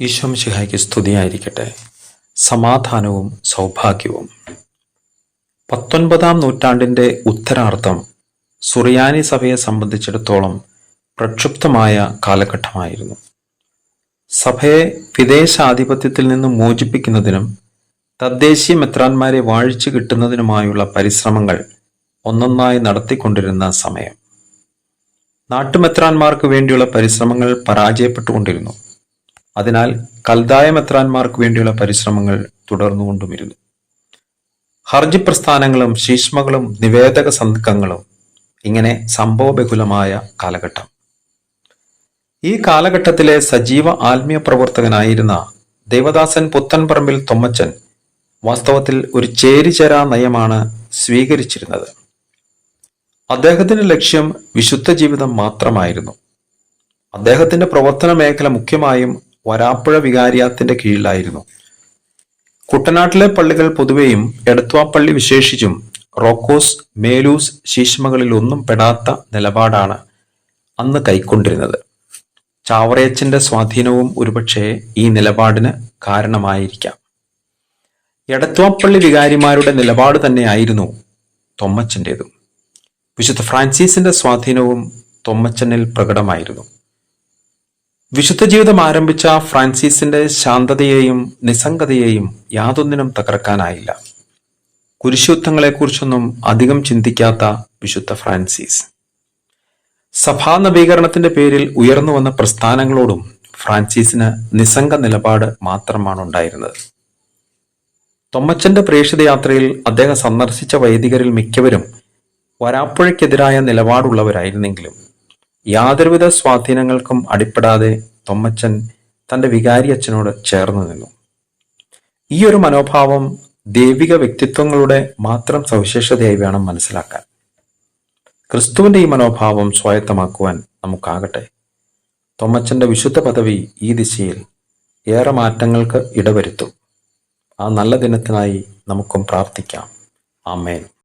ഈശോം ശിഹായ്ക്ക് സ്തുതിയായിരിക്കട്ടെ. സമാധാനവും സൗഭാഗ്യവും. പത്തൊൻപതാം നൂറ്റാണ്ടിന്റെ ഉത്തരാർത്ഥം സുറിയാനി സഭയെ സംബന്ധിച്ചിടത്തോളം പ്രക്ഷുബ്ധമായ കാലഘട്ടമായിരുന്നു. സഭയെ വിദേശാധിപത്യത്തിൽ നിന്ന് മോചിപ്പിക്കുന്നതിനും തദ്ദേശീയ മെത്രാന്മാരെ വാഴിച്ചു കിട്ടുന്നതിനുമായുള്ള പരിശ്രമങ്ങൾ ഒന്നൊന്നായി നടത്തിക്കൊണ്ടിരുന്ന സമയം. നാട്ടുമെത്രാന്മാർക്ക് വേണ്ടിയുള്ള പരിശ്രമങ്ങൾ പരാജയപ്പെട്ടുകൊണ്ടിരുന്നു. അതിനാൽ കൽതായ മെത്രാന്മാർക്ക് വേണ്ടിയുള്ള പരിശ്രമങ്ങൾ തുടർന്നുകൊണ്ടുമിരുന്നു. ഹർജി പ്രസ്ഥാനങ്ങളും ശീഷ്മകളും നിവേദക സംഘങ്ങളും ഇങ്ങനെ സംഭവബഹുലമായ കാലഘട്ടം. ഈ കാലഘട്ടത്തിലെ സജീവ ആത്മീയ പ്രവർത്തകനായിരുന്ന ദേവദാസൻ പുത്തൻപറമ്പിൽ തൊമ്മച്ചൻ വാസ്തവത്തിൽ ഒരു ചേരിചേരാ നയമാണ് സ്വീകരിച്ചിരുന്നത്. അദ്ദേഹത്തിന്റെ ലക്ഷ്യം വിശുദ്ധ ജീവിതം മാത്രമായിരുന്നു. അദ്ദേഹത്തിന്റെ പ്രവർത്തന മേഖല മുഖ്യമായും വരാപ്പുഴ വികാരിയാത്തിന്റെ കീഴിലായിരുന്നു. കുട്ടനാട്ടിലെ പള്ളികൾ പൊതുവെയും എടത്വാപ്പള്ളി വിശേഷിച്ചും റോക്കോസ് മേലൂസ് ശീശ്മകളിൽ ഒന്നും പെടാത്ത നിലപാടാണ് അന്ന് കൈക്കൊണ്ടിരുന്നത്. ചാവറയച്ചന്റെ സ്വാധീനവും ഒരുപക്ഷെ ഈ നിലപാടിന് കാരണമായിരിക്കാം. എടത്വാപ്പള്ളി വികാരിമാരുടെ നിലപാട് തന്നെയായിരുന്നു തൊമ്മച്ചന്റെതും വിശുദ്ധ ഫ്രാൻസിസിന്റെ സ്വാധീനവും തൊമ്മച്ചനിൽ പ്രകടമായിരുന്നു. വിശുദ്ധ ജീവിതം ആരംഭിച്ച ഫ്രാൻസിസിന്റെ ശാന്തതയെയും നിസ്സംഗതയെയും യാതൊന്നിനും തകർക്കാനായില്ല. കുരിശുദ്ധങ്ങളെക്കുറിച്ചൊന്നും അധികം ചിന്തിക്കാത്ത വിശുദ്ധ ഫ്രാൻസിസ്. സഭാ നവീകരണത്തിന്റെ പേരിൽ ഉയർന്നു വന്ന പ്രസ്ഥാനങ്ങളോടും ഫ്രാൻസിസിന് നിസ്സംഗ നിലപാട് മാത്രമാണ് ഉണ്ടായിരുന്നത്. തൊമ്മച്ചന്റെ പ്രേക്ഷിത യാത്രയിൽ അദ്ദേഹം സന്ദർശിച്ച വൈദികരിൽ മിക്കവരും വരാപ്പുഴയ്ക്കെതിരായ നിലപാടുള്ളവരായിരുന്നെങ്കിലും യാതൊരുവിധ സ്വാധീനങ്ങൾക്കും അടിപ്പെടാതെ തൊമ്മച്ചൻ തന്റെ വികാരി അച്ഛനോട് ചേർന്നു നിന്നു. ഈ ഒരു മനോഭാവം ദൈവിക വ്യക്തിത്വങ്ങളുടെ മാത്രം സവിശേഷതയായി വേണം മനസ്സിലാക്കാൻ. ക്രിസ്തുവിന്റെ ഈ മനോഭാവം സ്വായത്തമാക്കുവാൻ നമുക്കാകട്ടെ. തൊമ്മച്ചന്റെ വിശുദ്ധ പദവി ഈ ദിശയിൽ ഏറെ മാറ്റങ്ങൾക്ക് ഇടവരുത്തും. ആ നല്ല ദിനത്തിനായി നമുക്കും പ്രാർത്ഥിക്കാം. ആമേൻ.